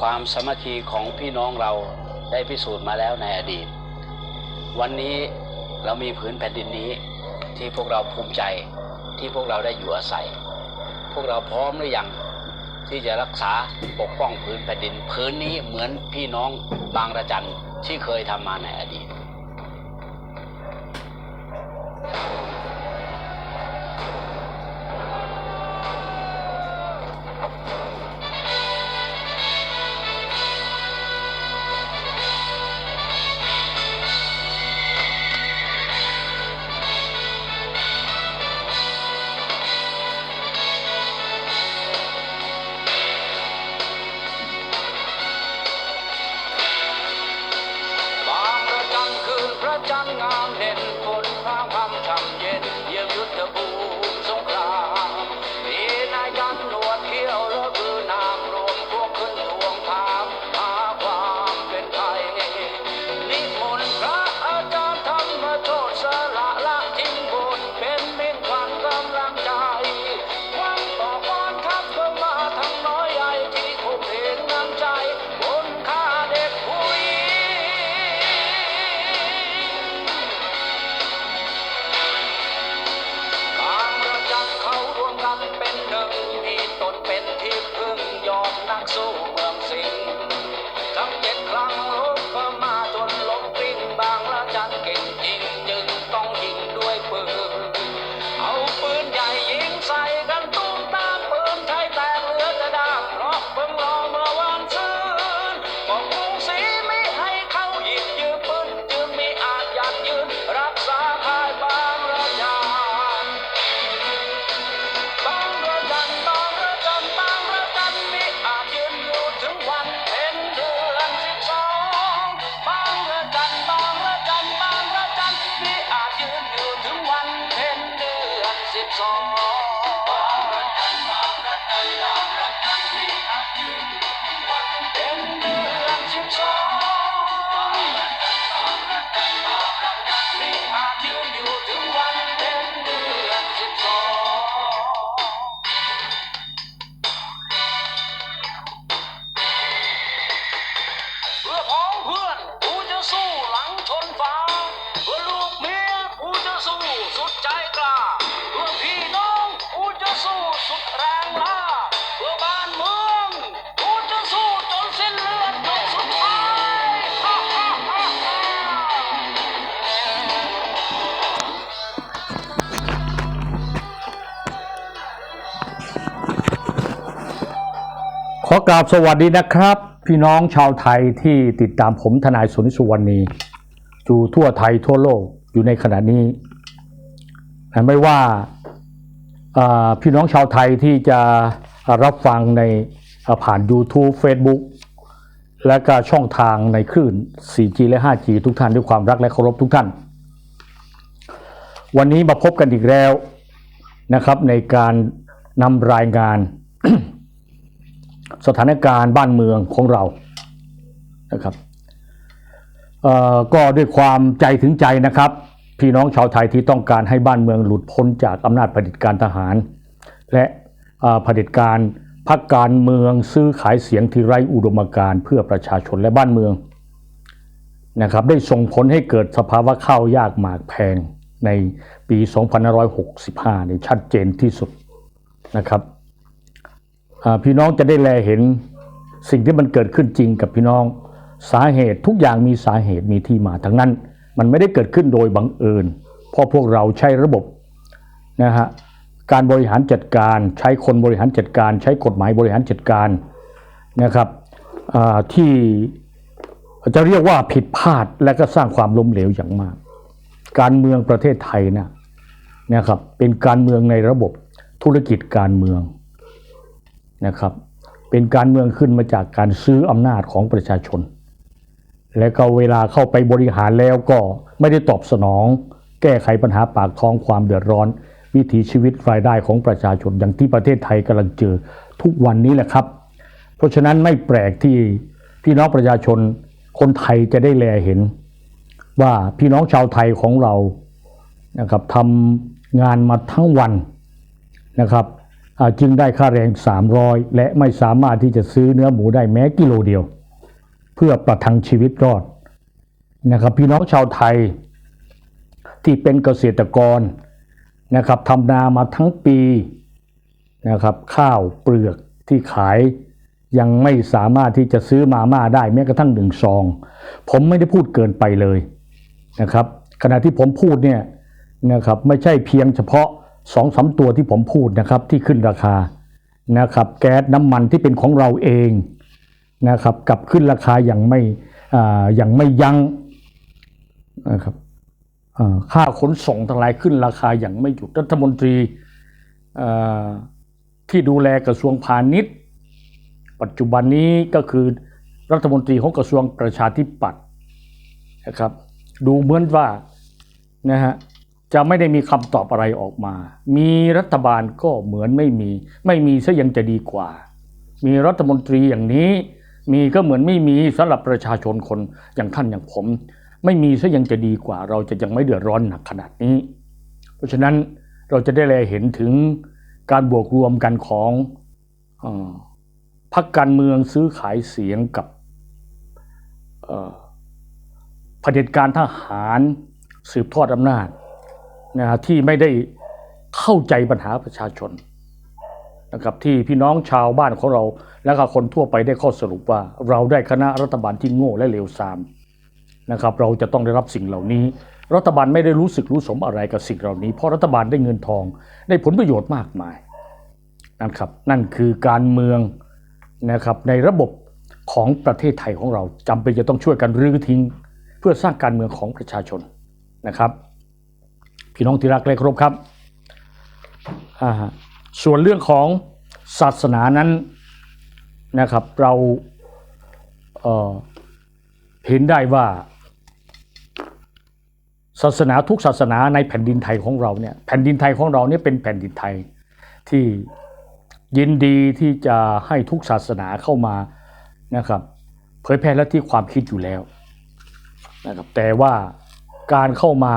ความสมัคคีของพี่น้องเราได้พิสูจน์มาแล้วในอดีต วันนี้เรามีผืนแผ่นดินนี้ที่พวกเราภูมิใจที่พวกเราได้อยู่อาศัย พวกเราพร้อมหรือยังที่จะรักษาปกป้องผืนแผ่นดินผืนนี้เหมือนพี่น้องบางระจันที่เคยทำมาในอดีต กราบสวัสดีนะครับ พี่น้องชาวไทยที่ติดตามผมทนายสนสุวรรณีอยู่ทั่วไทยทั่วโลกอยู่ในขณะนี้ไม่ว่าพี่น้องชาวไทยที่จะรับฟังในผ่าน YouTube Facebook และก็ช่องทางในคลื่น 4G และ 5G ทุกท่านด้วยความรักและเคารพทุกท่าน วันนี้มาพบกันอีกแล้วนะครับในการนำรายงาน สถานการณ์บ้านเมืองของเรานะครับก็ด้วยความใจถึงใจนะครับ พี่น้องชาวไทยที่ต้องการให้บ้านเมืองหลุดพ้นจากอำนาจเผด็จการทหาร และเผด็จการพักการเมืองซื้อขายเสียงที่ไร้อุดมการณ์เพื่อประชาชนและบ้านเมืองนะครับได้ส่งผลให้เกิดสภาวะข้าวยากหมากแพงในปี 2565 ในชัดเจนที่สุดนะครับ พี่น้องจะได้แลเห็นสิ่งที่มันเกิดขึ้นจริงกับพี่น้องสาเหตุทุกอย่างมีสาเหตุมีที่มาทั้งนั้น มันไม่ได้เกิดขึ้นโดยบังเอิญเพราะพวกเราใช้ระบบนะฮะการบริหารจัดการใช้คนบริหารจัดการ ใช้กฎหมายบริหารจัดการนะครับที่จะเรียกว่าผิดพลาดและก็สร้างความล้มเหลวอย่างมาก การเมืองประเทศไทยนะนะครับเป็นการเมืองในระบบธุรกิจการเมือง นะครับ เป็นการเมืองขึ้นมาจากการซื้ออำนาจของประชาชน และก็เวลาเข้าไปบริหารแล้วก็ไม่ได้ตอบสนอง แก้ไขปัญหาปากท้องความเดือดร้อน วิถีชีวิตรายได้ของประชาชนอย่างที่ประเทศไทยกำลังเจอทุกวันนี้แหละครับ เพราะฉะนั้นไม่แปลกที่พี่น้องประชาชนคนไทยจะได้แลเห็น ว่าพี่น้องชาวไทยของเรานะครับทำงานมาทั้งวันนะครับ จึงได้ค่าแรง 300 และไม่สามารถที่จะซื้อเนื้อหมูได้แม้กิโลเดียว เพื่อประทังชีวิตรอดนะครับพี่น้องชาวไทยที่เป็นเกษตรกรนะครับทำนามาทั้งปีนะครับข้าวเปลือกที่ขายยังไม่สามารถที่จะซื้อมาม่าได้แม้กระทั่งหนึ่งซอง ผมไม่ได้พูดเกินไปเลยนะครับขณะที่ผมพูดเนี่ยนะครับไม่ใช่เพียงเฉพาะ สองสาตัวที่ผมพูดนะครับที่ขึ้นราคานะครับ แก๊สน้ำมันที่เป็นของเราเองนะครับกลับขึ้นราคาอย่างไม่ออย่างไม่ยั้งนะครับค่าขนส่งทั้งหลายขึ้นราคาอย่างไม่หยุดรัฐมนตรีที่ดูแลกระทรวงพาณิชย์ ปัจจุบันนี้ก็คือรัฐมนตรีของกระทรวงประชาธิปัตย์นะครับ ดูเหมือนว่านะฮะ จะไม่ได้มีคำตอบอะไรออกมา มีรัฐบาลก็เหมือนไม่มี ไม่มีซะยังจะดีกว่า มีรัฐมนตรีอย่างนี้ มีก็เหมือนไม่มีสำหรับประชาชนคนอย่างท่านอย่างผม ไม่มีซะยังจะดีกว่า เราจะยังไม่เดือดร้อนหนักขนาดนี้ เพราะฉะนั้นเราจะได้แลเห็นถึงการบวกรวมกันของอพรรคการเมืองซื้อขายเสียงกับเผด็จการทหารสืบทอดอำนาจ นะฮะที่ไม่ได้เข้าใจปัญหาประชาชนนะครับที่พี่น้องชาวบ้านของเรา และก็คนทั่วไปได้ข้อสรุปว่า เราได้คณะรัฐบาลที่โง่และเลวทรามนะครับ เราจะต้องได้รับสิ่งเหล่านี้ รัฐบาลไม่ได้รู้สึกรู้สมอะไรกับสิ่งเหล่านี้ เพราะรัฐบาลได้เงินทองได้ผลประโยชน์มากมายนะครับนั่นคือการเมืองนะครับในระบบของประเทศไทยของเราจำเป็นจะต้องช่วยกันรื้อทิ้ง เพื่อสร้างการเมืองของประชาชนนะครับ พี่น้องที่รักและเคารพครับ ส่วนเรื่องของศาสนานั้นนะครับเราเเห็นได้ว่า ศาสนาทุกศาสนาในแผ่นดินไทยของเราเนี่ยแผ่นดินไทยของเราเนี่ยเป็นแผ่นดินไทยที่ยินดีที่จะให้ทุกศาสนาเข้ามานะครับเผยแพร่และที่ความคิดอยู่แล้วนะครับแต่ว่าการเข้ามา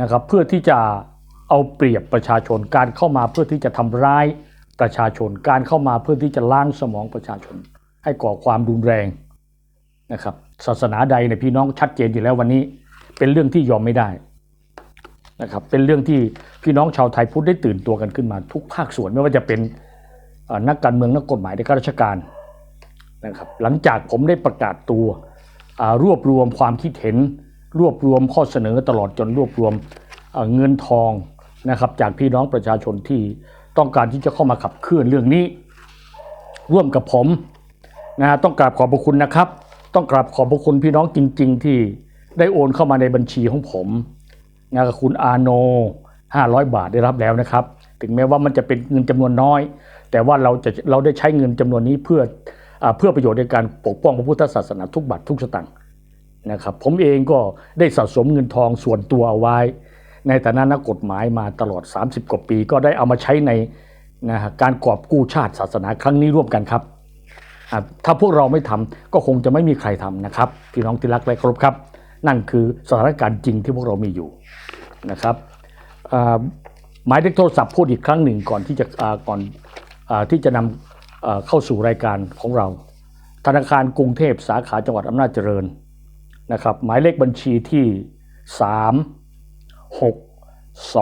นะครับเพื่อที่จะเอาเปรียบประชาชนการเข้ามาเพื่อที่จะทำร้ายประชาชนการเข้ามาเพื่อที่จะล้างสมองประชาชน ให้ก่อความรุนแรงนะครับศาสนาใดในพี่น้องชัดเจนอยู่แล้ววันนี้เป็นเรื่องที่ยอมไม่ได้นะครับเป็นเรื่องที่พี่น้องชาวไทยพุทธได้ตื่นตัวกันขึ้นมาทุกภาคส่วนไม่ว่าจะเป็นนักการเมืองนักกฎหมายในข้าราชการนะครับหลังจากผมได้ประกาศตัวรวบรวมความคิดเห็น รวบรวมข้อเสนอตลอดจนรวบรวมเเงินทองนะครับจากพี่น้องประชาชนที่ต้องการที่จะเข้ามาขับเคลื่อนเรื่องนี้ ร่วมกับผมนะฮะต้องกราบขอบพระคุณนะครับ ต้องกราบขอบพระคุณพี่น้องจริง ๆ ที่ได้โอนเข้ามาในบัญชีของผมนะครับคุณอาโน 500 บาทได้รับแล้วนะครับ ถึงแม้ว่ามันจะเป็นเงินจำนวนน้อย แต่ว่าเราจะเราได้ใช้เงินจำนวนนี้เพื่ออเพื่อประโยชน์ในการปกป้องพระพุทธศาสนาทุกบาททุกสตางค์ นะครับผมเองก็ได้สะสมเงินทองส่วนตัวเอาไว้ ในฐานะนักกฎหมายมาตลอด 30 กว่าปี ก็ได้เอามาใช้ในนะการกอบกู้ชาติศาสนาครั้งนี้ร่วมกันครับ ถ้าพวกเราไม่ทำก็คงจะไม่มีใครทำนะครับพี่น้องที่รักและเคารพครับ นั่นคือสถานการณ์จริงที่พวกเรามีอยู่นะครับหมายเลขโทรศัพท์พูดอีกครั้งหนึ่งก่อนที่จะก่อนอที่จะนำเข้าสู่รายการของเรา ธนาคารกรุงเทพสาขาจังหวัดอำนาจเจริญ นะครับหมายเลขบัญชีที่ 3 6 2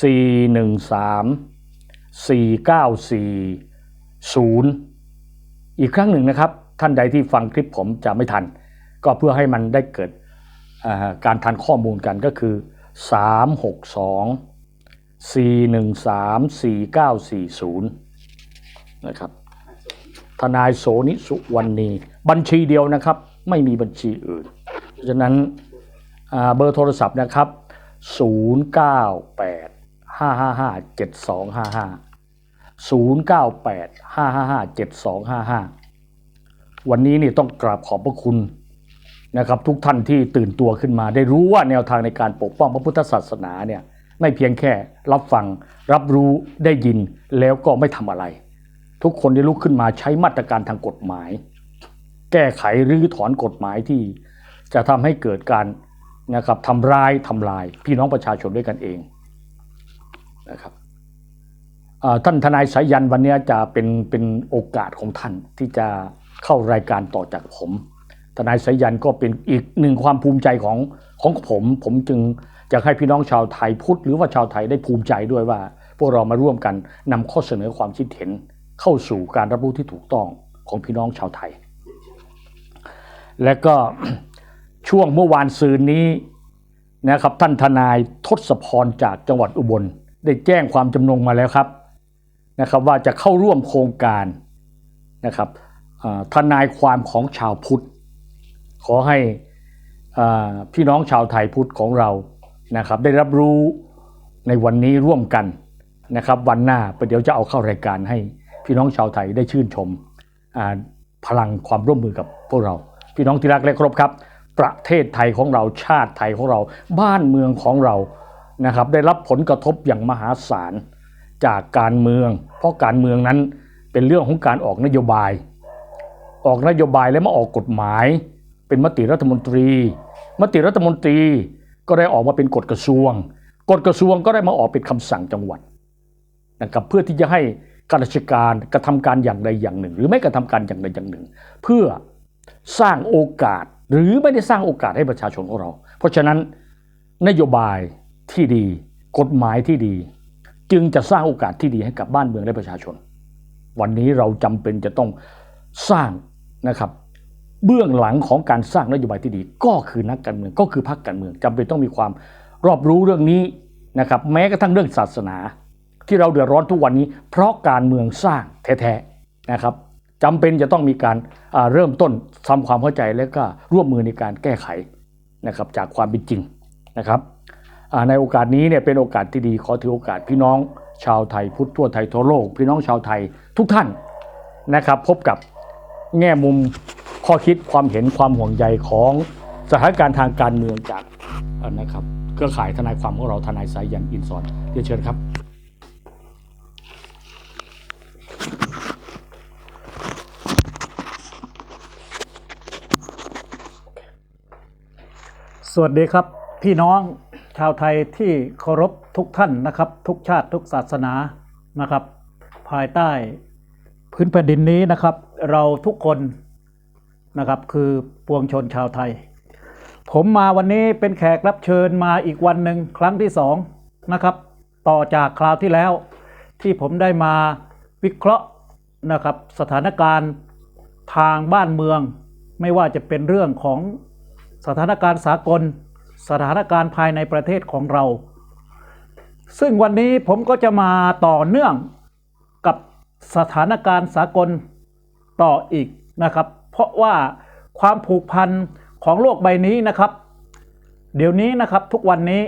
4 1 3 4 9 4ศูนย์อีกครั้งหนึ่งนะครับ ท่านใดที่ฟังคลิปผมจะไม่ทัน ก็เพื่อให้มันได้เกิดการทันข้อมูลกันก็คือ 3 6 2 4 1 3 4 9 4 0 นะครับ ทนายโสนิสุวรรณีบัญชีเดียวนะครับ ไม่มีบัญชีอื่น เพราะฉะนั้นเบอร์โทรศัพท์นะครับ 098 555 7255 098 555 7255 วันนี้นี่ต้องกราบขอบพระคุณนะครับทุกท่านที่ตื่นตัวขึ้นมา ได้รู้ว่าแนวทางในการปกป้องพระพุทธศาสนาเนี่ยไม่เพียงแค่รับฟัง รับรู้ได้ยินแล้วก็ไม่ทำอะไร ทุกคนได้ลุกขึ้นมาใช้มาตรการทางกฎหมาย แก้ไขหรือถอนกฎหมายที่จะทำให้เกิดการนะครับทำร้ายทำลาย พี่น้องประชาชนด้วยกันเองนะครับท่านทนายสายันวันนี้จะเป็นเป็นโอกาสของท่านที่จะเข้ารายการต่อจากผม ทนายสายันก็เป็นอีกหนึ่งความภูมิใจของของผม ผมจึงอยากให้พี่น้องชาวไทยพุทธหรือว่าชาวไทยได้ภูมิใจด้วยว่า พวกเรามาร่วมกันนำข้อเสนอความคิดเห็น เข้าสู่การรับรู้ที่ถูกต้องของพี่น้องชาวไทย และก็ช่วงเมื่อวานซืนนี้นะครับท่านทนายทศพรจากจังหวัดอุบล ได้แจ้งความจำนงมาแล้วครับนะครับ ว่าจะเข้าร่วมโครงการนะครับทนายความของชาวพุทธ ขอให้อ่าพี่น้องชาวไทยพุทธของเรานะครับ ได้รับรู้ในวันนี้ร่วมกันนะครับ วันหน้าประเดี๋ยวจะเอาเข้ารายการให้ พี่น้องชาวไทยได้ชื่นชมพลังความร่วมมือกับพวกเรา พี่น้องที่รักและเคารพครับ ประเทศไทยของเราชาติไทยของเรา บ้านเมืองของเรานะครับ ได้รับผลกระทบอย่างมหาศาลจากการเมือง เพราะการเมืองนั้นเป็นเรื่องของการออกนโยบาย ออกนโยบายแล้วมาออกกฎหมาย เป็นมติรัฐมนตรี มติรัฐมนตรีก็ได้ออกมาเป็นกฎกระทรวง กฎกระทรวงก็ได้มาออกเป็นคำสั่งจังหวัดนะครับเพื่อที่จะให้ ข้าราชการกระทำการอย่างใดอย่างหนึ่ง หรือไม่กระทำการอย่างใดอย่างหนึ่ง เพื่อสร้างโอกาสหรือไม่ได้สร้างโอกาสให้ประชาชนของเรา เพราะฉะนั้นนโยบายที่ดี กฎหมายที่ดี จึงจะสร้างโอกาสที่ดีให้กับบ้านเมืองและประชาชน วันนี้เราจำเป็นจะต้องสร้างนะครับเบื้องหลังของการสร้างนโยบายที่ดี ก็คือนักการเมืองก็คือพรรคการเมืองจำเป็นต้องมีความรอบรู้เรื่องนี้นะครับแม้กระทั่งเรื่องศาสนา ที่เราเดือดร้อนทุกวันนี้ เพราะการเมืองสร้างแท้ๆนะครับจำเป็นจะต้องมีการเริ่มต้นทำความเข้าใจแล้วก็ร่วมมือในการแก้ไขนะครับจากความเป็นจริงนะครับในโอกาสนี้เนี่ยเป็นโอกาสที่ดีขอถือโอกาสพี่น้องชาวไทยพุทธทั่วไทยทั่วโลก พี่น้องชาวไทยทุกท่านนะครับ พบกับแง่มุมข้อคิดความเห็นความห่วงใยของสถานการณ์ทางการเมืองจากนะครับเครือข่ายทนายความของเราทนายสายยันอินสอนเรียนเชิญครับ สวัสดีครับ พี่น้องชาวไทยที่เคารพทุกท่านนะครับ ทุกชาติทุกศาสนานะครับ ภายใต้พื้นแผ่นดินนี้นะครับ เราทุกคนนะครับ คือปวงชนชาวไทย ผมมาวันนี้เป็นแขกรับเชิญมาอีกวันหนึ่งครั้งที่สองนะครับ ต่อจากคราวที่แล้วที่ผมได้มา วิเคราะห์นะครับสถานการณ์ทางบ้านเมือง ไม่ว่าจะเป็นเรื่องของสถานการณ์สากล สถานการณ์ภายในประเทศของเรา ซึ่งวันนี้ผมก็จะมาต่อเนื่องกับสถานการณ์สากลต่ออีกนะครับ เพราะว่าความผูกพันของโลกใบนี้นะครับ เดี๋ยวนี้นะครับทุกวันนี้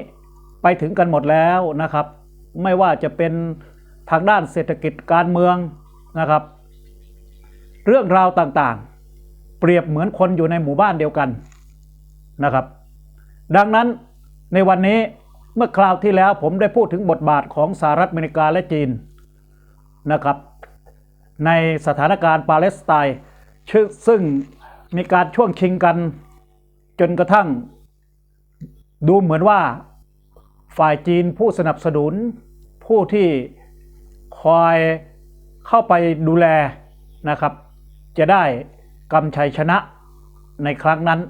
ไปถึงกันหมดแล้วนะครับ ไม่ว่าจะเป็นางด้านเศรษฐกิจการเมืองนะครับ เรื่องราวต่างๆ เปรียบเหมือนคนอยู่ในหมู่บ้านเดียวกันนะครับ ดังนั้นในวันนี้เมื่อคราวที่แล้วผมได้พูดถึงบทบาทของสหรัฐอเมริกาและจีนนะครับ ในสถานการณ์ปาเลสไตน์ซึ่งซึ่งมีการช่วงชิงกันจนกระทั่ง ดูเหมือนว่าฝ่ายจีนผู้สนับสนุนผู้ที่ คอยเข้าไปดูแลนะครับ จะได้กำชัยชนะในครั้งนั้น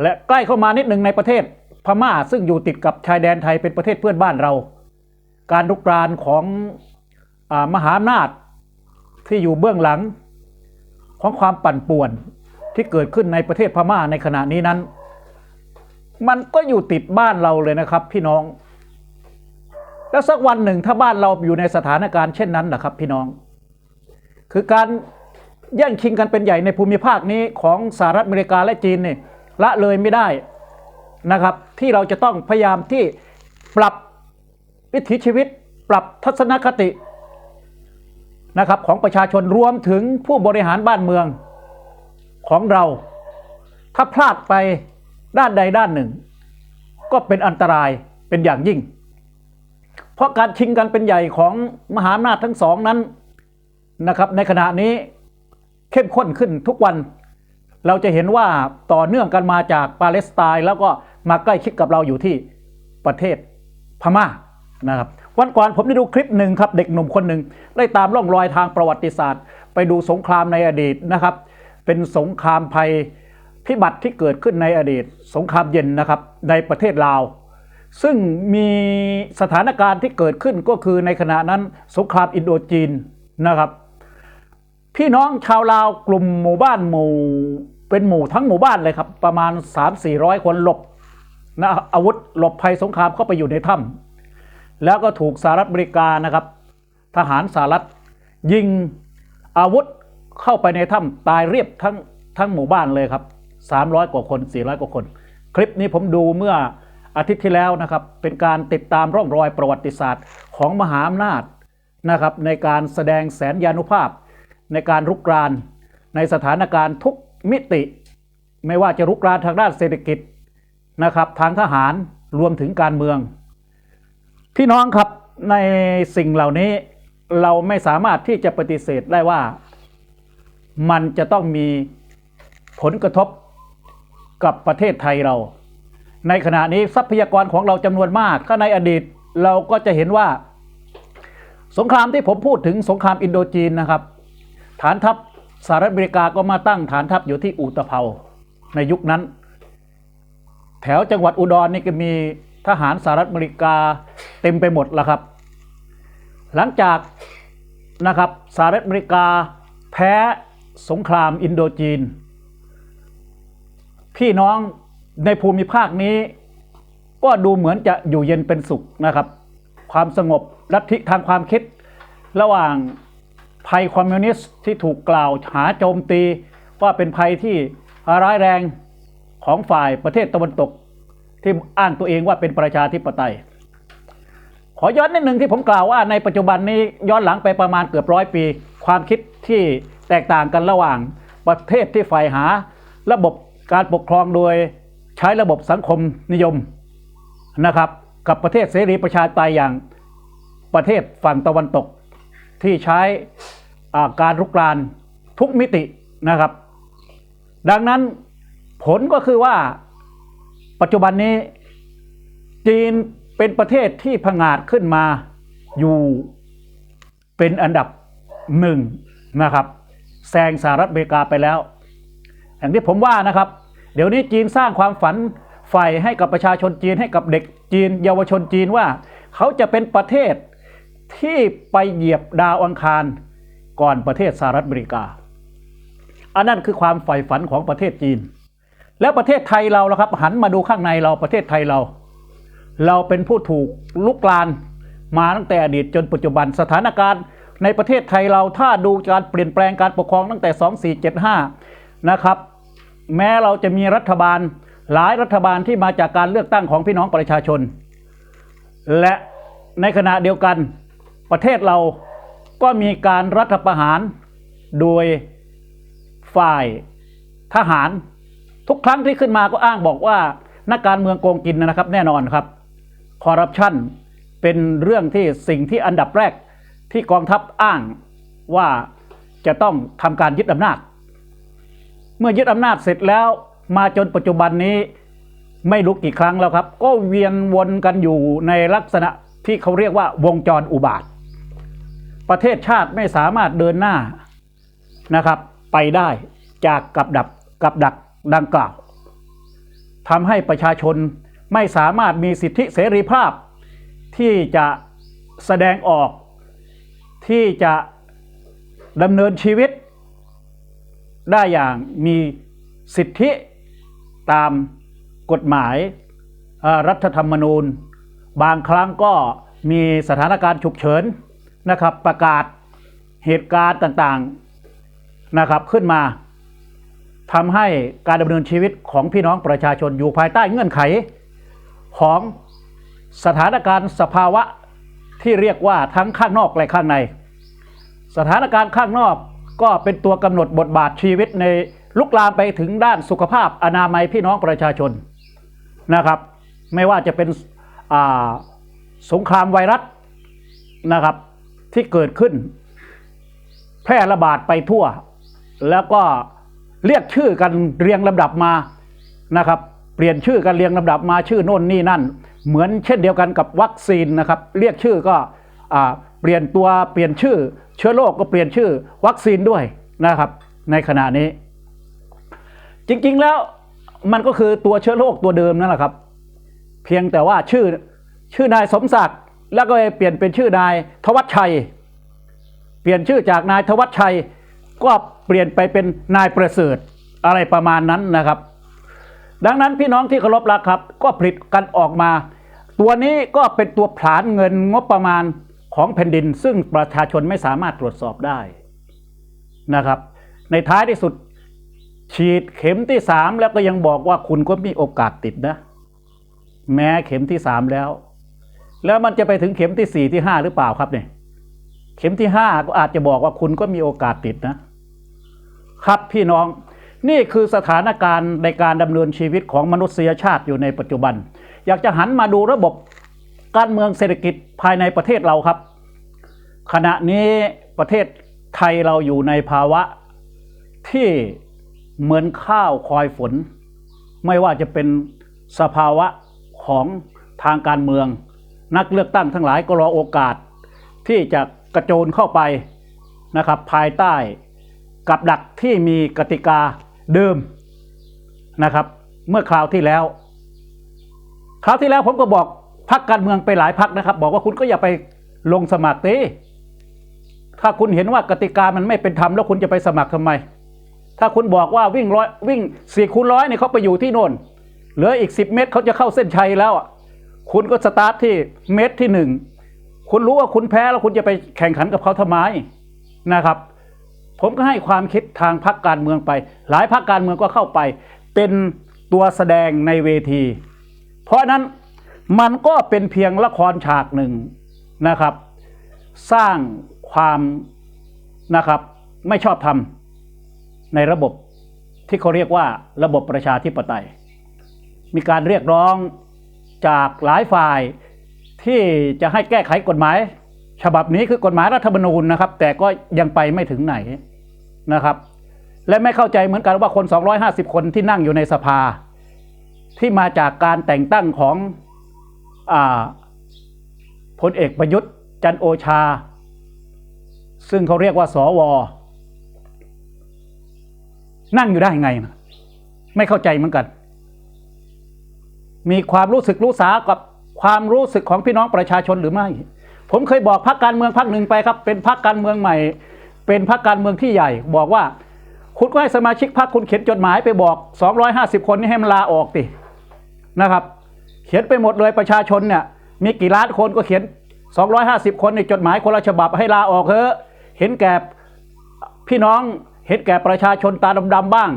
และใกล้เข้ามานิดหนึ่งในประเทศพม่าซึ่งอยู่ติดกับชายแดนไทยเป็นประเทศเพื่อนบ้านเรา การลุกรานของอมหาอำนาจที่อยู่เบื้องหลังของความปั่นป่วนที่เกิดขึ้นในประเทศพม่าในขณะนี้นั้น มันก็อยู่ติดบ้านเราเลยนะครับพี่น้อง แล้วสักวันหนึ่งถ้าบ้านเราอยู่ในสถานการณ์เช่นนั้นนะครับพี่น้อง คือการแย่งชิงกันเป็นใหญ่ในภูมิภาคนี้ของสหรัฐอเมริกาและจีนเนี่ยละเลยไม่ได้นะครับ ที่เราจะต้องพยายามที่ปรับวิถีชีวิต ปรับทัศนคตินะครับของประชาชนรวมถึงผู้บริหารบ้านเมืองของเรา ถ้าพลาดไปด้านใดด้านหนึ่งก็เป็นอันตรายเป็นอย่างยิ่ง เพราะการชิงกันเป็นใหญ่ของมหาอำนาจทั้งสองนั้นนะครับ ในขณะนี้เข้มข้นขึ้นทุกวัน เราจะเห็นว่าต่อเนื่องกันมาจากปาเลสไตน์แล้วก็มาใกล้ชิดกับเราอยู่ที่ประเทศพม่านะครับวันก่อนผมได้ดูคลิปหนึ่งครับเด็กหนุ่มคนหนึ่งได้ตามร่องรอยทางประวัติศาสตร์ ไปดูสงครามในอดีตนะครับ เป็นสงครามภัยพิบัติที่เกิดขึ้นในอดีต สงครามเย็นนะครับในประเทศลาว ซึ่งมีสถานการณ์ที่เกิดขึ้นก็คือในขณะนั้นสงครามอินโดจีนนะครับ พี่น้องชาวลาวกลุ่มหมู่บ้านหมู่เป็นหมู่ทั้งหมู่บ้านเลยครับ ประมาณ 3 4 0 0 คนหลบนะอาวุธหลบภัยสงครามเข้าไปอยู่ในถ้ำแล้วก็ถูกสหรัฐอเมริกานะครับ ทหารสหรัฐยิงอาวุธเข้าไปในถ้ำตายเรียบทั้งทั้งหมู่บ้านเลยครับ 300 กว่าคน 400 กว่าคน คลิปนี้ผมดูเมื่อ อาทิตย์ที่แล้วนะครับเป็นการติดตามร่องรอยประวัติศาสตร์ของมหาอำนาจนะครับในการแสดงแสนยานุภาพ ในการรุกรานในสถานการณ์ทุกมิติ ไม่ว่าจะรุกรานทางด้านเศรษฐกิจนะครับทางทหารรวมถึงการเมือง พี่น้องครับในสิ่งเหล่านี้เราไม่สามารถที่จะปฏิเสธได้ว่า มันจะต้องมีผลกระทบกับประเทศไทยเรา ในขณะนี้ทรัพยากรของเราจำนวนมากถ้าในอดีตเราก็จะเห็นว่า สงครามที่ผมพูดถึงสงครามอินโดจีนนะครับ ฐานทัพสหรัฐอเมริกาก็มาตั้งฐานทัพอยู่ที่อูตะเภาในยุคนั้น แถวจังหวัดอุดรนี่ก็มีทหารสหรัฐอเมริกาเต็มไปหมดแล้วครับ หลังจากนะครับสหรัฐอเมริกาแพ้สงครามอินโดจีน พี่น้อง ในภูมิภาคนี้ ก็ดูเหมือนจะอยู่เย็นเป็นสุขนะครับ ความสงบลัทธิทางความคิด ระหว่างภัยคอมมิวนิสต์ที่ถูกกล่าวหาโจมตี ว่าเป็นภัยที่ร้ายแรงของฝ่ายประเทศตะวันตก ที่อ้างตัวเองว่าเป็นประชาธิปไตย ขอย้อนนิดหนึ่งที่ผมกล่าวว่าในปัจจุบันนี้ย้อนหลังไปประมาณเกือบร้อยปี ความคิดที่แตกต่างกันระหว่างประเทศที่ฝ่ายหา ระบบการปกครองโดย ใช้ระบบสังคมนิยมนะครับ กับประเทศเสรีประชาธิปไตยอย่างประเทศฝั่งตะวันตก ที่ใช้การรุกรานทุกมิตินะครับ ดังนั้นผลก็คือว่าปัจจุบันนี้จีนเป็นประเทศที่ผงาดขึ้นมาอยู่เป็นอันดับหนึ่งนะครับแซงสหรัฐอเมริกาไปแล้ว อย่างที่ผมว่านะครับ เดี๋ยวนี้จีนสร้างความฝันใฝ่ให้กับประชาชนจีนให้กับเด็กจีน เยาวชนจีนว่า เขาจะเป็นประเทศที่ไปเหยียบดาวอังคารก่อนประเทศสหรัฐอเมริกา อันนั้นคือความใฝ่ฝันของประเทศจีน แล้วประเทศไทยเราละครับ หันมาดูข้างในเราประเทศไทยเรา เราเป็นผู้ถูกลุกลานมาตั้งแต่อดีตจนปัจจุบันสถานการณ์ในประเทศไทยเราถ้าดูการเปลี่ยนแปลงการปกครองตั้งแต่ 2475 นะครับ แม้เราจะมีรัฐบาลหลายรัฐบาลที่มาจากการเลือกตั้งของพี่น้องประชาชน และในขณะเดียวกันประเทศเราก็มีการรัฐประหารโดยฝ่ายทหาร ทุกครั้งที่ขึ้นมาก็อ้างบอกว่านักการเมืองโกงกินนะครับ แน่นอนครับคอร์รัปชันเป็นเรื่องที่สิ่งที่อันดับแรกที่กองทัพอ้างว่าจะต้องทำการยึดอำนาจ เมื่อยึดอำนาจเสร็จแล้ว มาจนปัจจุบันนี้ไม่รู้กี่ครั้งแล้วครับ ก็เวียนวนกันอยู่ในลักษณะที่เขาเรียกว่าวงจรอุบาท ประเทศชาติไม่สามารถเดินหน้านะครับ ไปได้จากกับดับกับดักดังกล่าวทำให้ประชาชนไม่สามารถมีสิทธิเสรีภาพ ที่จะแสดงออกที่จะดำเนินชีวิต ได้อย่างมีสิทธิตามกฎหมายรัฐธรรมนูญ บางครั้งก็มีสถานการณ์ฉุกเฉินนะครับ ประกาศเหตุการณ์ต่างๆนะครับขึ้นมาทำให้การดำเนินชีวิตของพี่น้องประชาชนอยู่ภายใต้เงื่อนไข ของสถานการณ์สภาวะที่เรียกว่าทั้งข้างนอกและข้างใน สถานการณ์ข้างนอก ก็เป็นตัวกำหนดบทบาทชีวิตในลุกลามไปถึงด้านสุขภาพอนามัยพี่น้องประชาชนนะครับ ไม่ว่าจะเป็นสงครามไวรัสนะครับที่เกิดขึ้น แพร่ระบาดไปทั่ว แล้วก็เรียกชื่อกันเรียงลำดับมานะครับ เปลี่ยนชื่อกันเรียงลำดับมาชื่อโน่นนี่นั่น เหมือนเช่นเดียวกันกับวัคซีนนะครับ เรียกชื่อก็อเปลี่ยนตัวเปลี่ยนชื่อ เชื้อโรคก็เปลี่ยนชื่อวัคซีนด้วยนะครับในขณะนี้ จริงๆแล้วมันก็คือตัวเชื้อโรคตัวเดิมนั่นแหละครับ เพียงแต่ว่าชื่อชื่อนายสมศักดิ์แล้วก็เปลี่ยนเป็นชื่อนายทวัชชัย เปลี่ยนชื่อจากนายทวัชชัย ก็เปลี่ยนไปเป็นนายประเสริฐอะไรประมาณนั้นนะครับ ดังนั้นพี่น้องที่เคารพรักครับ ก็ผลิตกันออกมา ตัวนี้ก็เป็นตัวผลานเงินงบประมาณ ของแผ่นดินซึ่งประชาชนไม่สามารถตรวจสอบได้นะครับ ในท้ายที่สุดฉีดเข็มที่สามแล้วก็ยังบอกว่าคุณก็มีโอกาสติดนะ แม้เข็มที่สามแล้ว แล้วมันจะไปถึงเข็มที่สี่ที่ห้าหรือเปล่าครับเนี่ยเข็มที่ห้าก็อาจจะบอกว่าคุณก็มีโอกาสติดนะ ครับพี่น้องนี่คือสถานการณ์ในการดำเนินชีวิตของมนุษยชาติอยู่ในปัจจุบัน อยากจะหันมาดูระบบ การเมืองเศรษฐกิจภายในประเทศเราครับ ขณะนี้ประเทศไทยเราอยู่ในภาวะที่เหมือนข้าวคอยฝน ไม่ว่าจะเป็นสภาวะของทางการเมือง นักเลือกตั้งทั้งหลายก็รอโอกาส ที่จะกระโจนเข้าไปนะครับ ภายใต้กับดักที่มีกติกาเดิมนะครับ เมื่อคราวที่แล้ว คราวที่แล้วผมก็บอก พักการเมืองไปหลายพักนะครับ บอกว่าคุณก็อย่าไปลงสมัครตีถ้าคุณเห็นว่ากติกามันไม่เป็นธรรมแล้วคุณจะไปสมัครทำไม ถ้าคุณบอกว่าวิ่งร้อยวิ่งสี่คูณร้อยเนี่ยเขาไปอยู่ที่โน่นเหลืออีกสิบเมตรเขาจะเข้าเส้นชัยแล้วอะคุณก็สตาร์ทที่เมตรที่หนึ่งคุณรู้ว่าคุณแพ้แล้วคุณจะไปแข่งขันกับเขาทำไมนะครับ ผมก็ให้ความคิดทางพรรคการเมืองไป หลายพรรคการเมืองก็เข้าไป เป็นตัวแสดงในเวที เพราะนั้น มันก็เป็นเพียงละครฉากหนึ่งนะครับ สร้างความนะครับไม่ชอบธรรมในระบบที่เขาเรียกว่าระบบประชาธิปไตย มีการเรียกร้องจากหลายฝ่ายที่จะให้แก้ไขกฎหมาย ฉบับนี้คือกฎหมายรัฐธรรมนูญนะครับ แต่ก็ยังไปไม่ถึงไหนนะครับ และไม่เข้าใจเหมือนกันว่าคน 250 คนที่นั่งอยู่ในสภา ที่มาจากการแต่งตั้งของ พลเอกประยุทธ์จันโอชา ซึ่งเขาเรียกว่าสว นั่งอยู่ได้ยังไง ไม่เข้าใจเหมือนกัน มีความรู้สึกรู้สากับความรู้สึกของพี่น้องประชาชนหรือไม่ ผมเคยบอกพรรคการเมืองพรรคหนึ่งไปครับ เป็นพรรคการเมืองใหม่ เป็นพรรคการเมืองที่ใหญ่ บอกว่าคุณก็ให้สมาชิกพรรคคุณเขียนจดหมายไปบอก 250 คนนี่ให้มันลาออกตินะครับ ขียนไปหมดเลยประชาชนเนี่ยมีกี่ล้านคนก็เขียน 250 คนในจดหมายคนละฉบับให้ลาออกเถอะเห็นแก่พี่น้องเห็นแก่ประชาชนตาดำๆบ้าง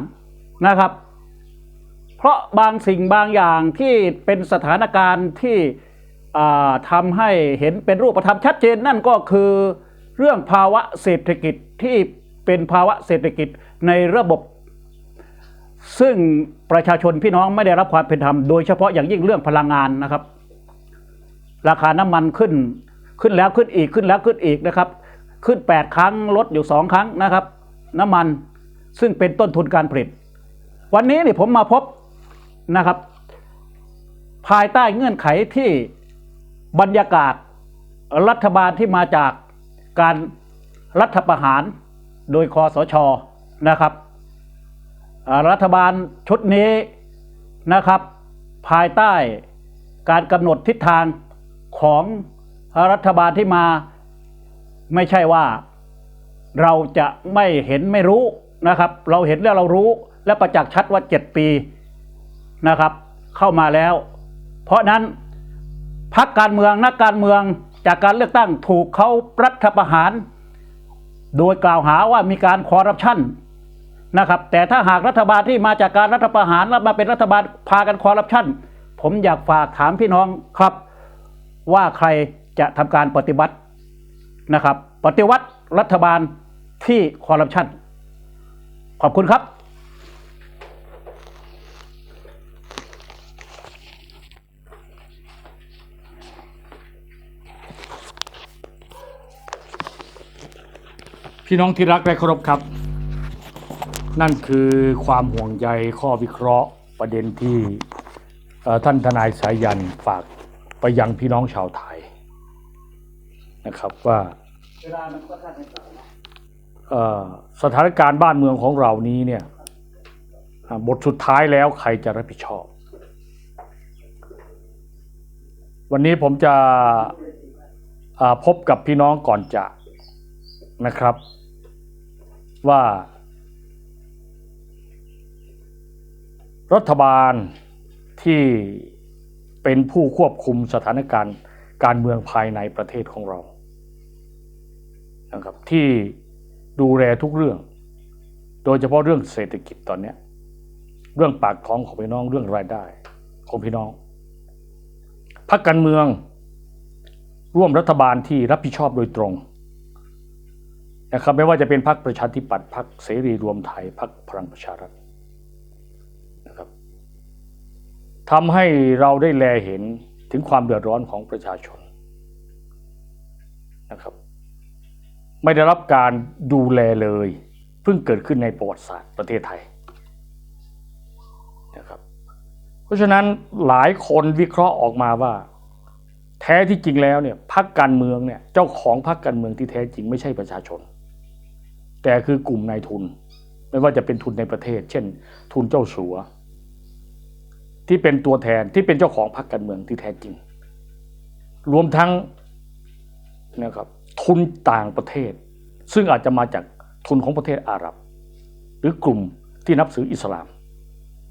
นะครับ เพราะบางสิ่งบางอย่างที่เป็นสถานการณ์ที่ทำให้เห็นเป็นรูปธรรมชัดเจนนั่นก็คือเรื่องภาวะเศรษฐกิจที่เป็นภาวะเศรษฐกิจในระบบ ซึ่งประชาชนพี่น้องไม่ได้รับความเป็นธรรม โดยเฉพาะอย่างยิ่งเรื่องพลังงานนะครับ ราคาน้ำมันขึ้นขึ้นแล้วขึ้นอีกขึ้นแล้วขึ้นอีกนะครับ ขึ้น 8 ครั้งลดอยู่ 2 ครั้งนะครับ น้ำมันซึ่งเป็นต้นทุนการผลิต วันนี้นี่ผมมาพบนะครับ ภายใต้เงื่อนไขที่บรรยากาศรัฐบาลที่มาจากการรัฐประหารโดยคอสชนะครับ รัฐบาลชุดนี้นะครับ ภายใต้การกำหนดทิศทางของรัฐบาลที่มาไม่ใช่ว่าเราจะไม่เห็นไม่รู้นะครับ เราเห็นแล้วเรารู้และประจักษ์ชัดว่าเจ็ดปีนะครับ เข้ามาแล้ว เพราะนั้นพักการเมืองนักการเมืองจากการเลือกตั้งถูกเขารัฐประหาร โดยกล่าวหาว่ามีการคอร์รัปชัน นะครับแต่ถ้าหากรัฐบาลที่มาจากการรัฐประหารแล้วมาเป็นรัฐบาลพากันคอร์รัปชันผมอยากฝากถามพี่น้องครับ ว่าใครจะทำการปฏิบัตินะครับ ปฏิวัติรัฐบาลที่คอร์รัปชันขอบคุณครับพี่น้องที่รักและเคารพครับ นั่นคือความห่วงใยข้อวิเคราะห์ประเด็นที่ท่านทนายสายันฝากไปยังพี่น้องชาวไทยนะครับว่าสถานการณ์บ้านเมืองของเรานี้เนี่ยบทสุดท้ายแล้วใครจะรับผิดชอบ วันนี้ผมจะพบกับพี่น้องก่อนจะนะครับว่า รัฐบาลที่เป็นผู้ควบคุมสถานการณ์การเมืองภายในประเทศของเรานะครับที่ดูแลทุกเรื่อง โดยเฉพาะเรื่องเศรษฐกิจตอนนี้เรื่องปากท้องของพี่น้องเรื่องรายได้ของพี่น้องพรรคการเมือง ร่วมรัฐบาลที่รับผิดชอบโดยตรงนะครับไม่ว่าจะเป็นพรรคประชาธิปัตย์พรรคเสรีรวมไทยพรรคพลังประชารัฐ ทำให้เราได้แลเห็นถึงความเดือดร้อนของประชาชนนะครับไม่ได้รับการดูแลเลย เพิ่งเกิดขึ้นในประวัติศาสตร์ประเทศไทยนะครับเพราะฉะนั้นหลายคนวิเคราะห์ออกมาว่า แท้ที่จริงแล้วเนี่ยพรรคการเมืองเนี่ยเจ้าของพรรคการเมืองที่แท้จริงไม่ใช่ประชาชน แต่คือกลุ่มนายทุน ไม่ว่าจะเป็นทุนในประเทศ เช่น ทุนเจ้าสัว ที่เป็นตัวแทนที่เป็นเจ้าของพรรคการเมืองที่แท้จริง รวมทั้งนะครับทุนต่างประเทศ ซึ่งอาจจะมาจากทุนของประเทศอาหรับ หรือกลุ่มที่นับถืออิสลาม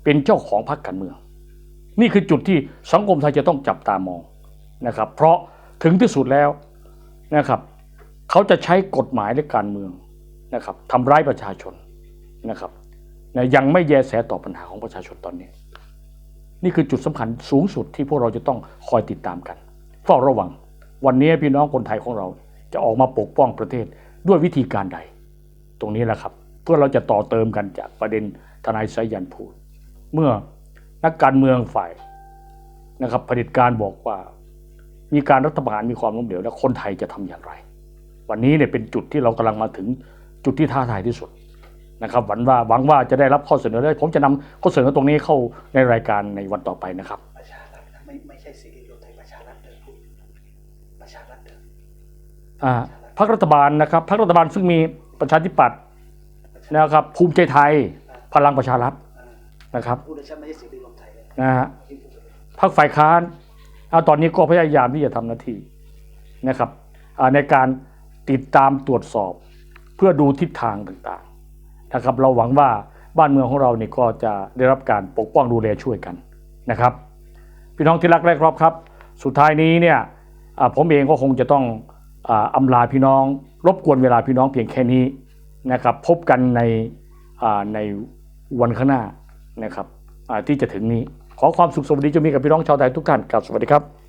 เป็นเจ้าของพรรคการเมือง นี่คือจุดที่สังคมไทยจะต้องจับตามองนะครับ เพราะถึงที่สุดแล้วนะครับ เขาจะใช้กฎหมายและการเมืองนะครับทำร้ายประชาชนนะครับนะยังไม่แยแสต่อปัญหาของประชาชนตอนนี้ นี่คือจุดสำคัญสูงสุดที่พวกเราจะต้องคอยติดตามกันเฝ้าระวัง วันนี้พี่น้องคนไทยของเราจะออกมาปกป้องประเทศด้วยวิธีการใด ตรงนี้แหละครับ เพื่อเราจะต่อเติมกันจากประเด็นทนายสายันพูด เมื่อนักการเมืองฝ่ายนะครับเผด็จการบอกว่า มีการรัฐประหารมีความล้มเหลวแล้วคนไทยจะทำอย่างไร วันนี้เนี่ยเป็นจุดที่เรากำลังมาถึงจุดที่ท้าทายที่สุด นะครับหวังว่าหวังว่าจะได้รับข้อเสนอได้ผมจะนำข้อเสนอตรงนี้เข้าในรายการในวันต่อไปนะครับ ประชารัฐนะไม่ไม่ใช่เสรีรวมไทยประชารัฐเดิมพูดประชารัฐเดิมอ่าพรรครัฐบาลนะครับพรรครัฐบาลซึ่งมีประชาธิปัตย์นะครับภูมิใจไทยพลังประชารัฐนะครับพูดเลยใช่ไม่ใช่เสรีรวมไทยเลยนะฮะที่พูดเลยพรรคฝ่ายค้านเอาตอนนี้ก็พยายามที่จะทำหน้าที่นะครับอ่าในการติดตามตรวจสอบเพื่อดูทิศทางต่างๆ นะครับเราหวังว่าบ้านเมืองของเราเนี่ยก็จะได้รับการปกป้องดูแลช่วยกันนะครับ พี่น้องที่รักและคารพครับ สุดท้ายนี้เนี่ยผมเองก็คงจะต้องอำลาพี่น้อง รบกวนเวลาพี่น้องเพียงแค่นี้นะครับ พบกันในในวันข้างหน้านะครับที่จะถึงนี้ ขอความสุขสวัสดีจะมีกับพี่น้องชาวไทยทุกท่านครับสวัสดีครับ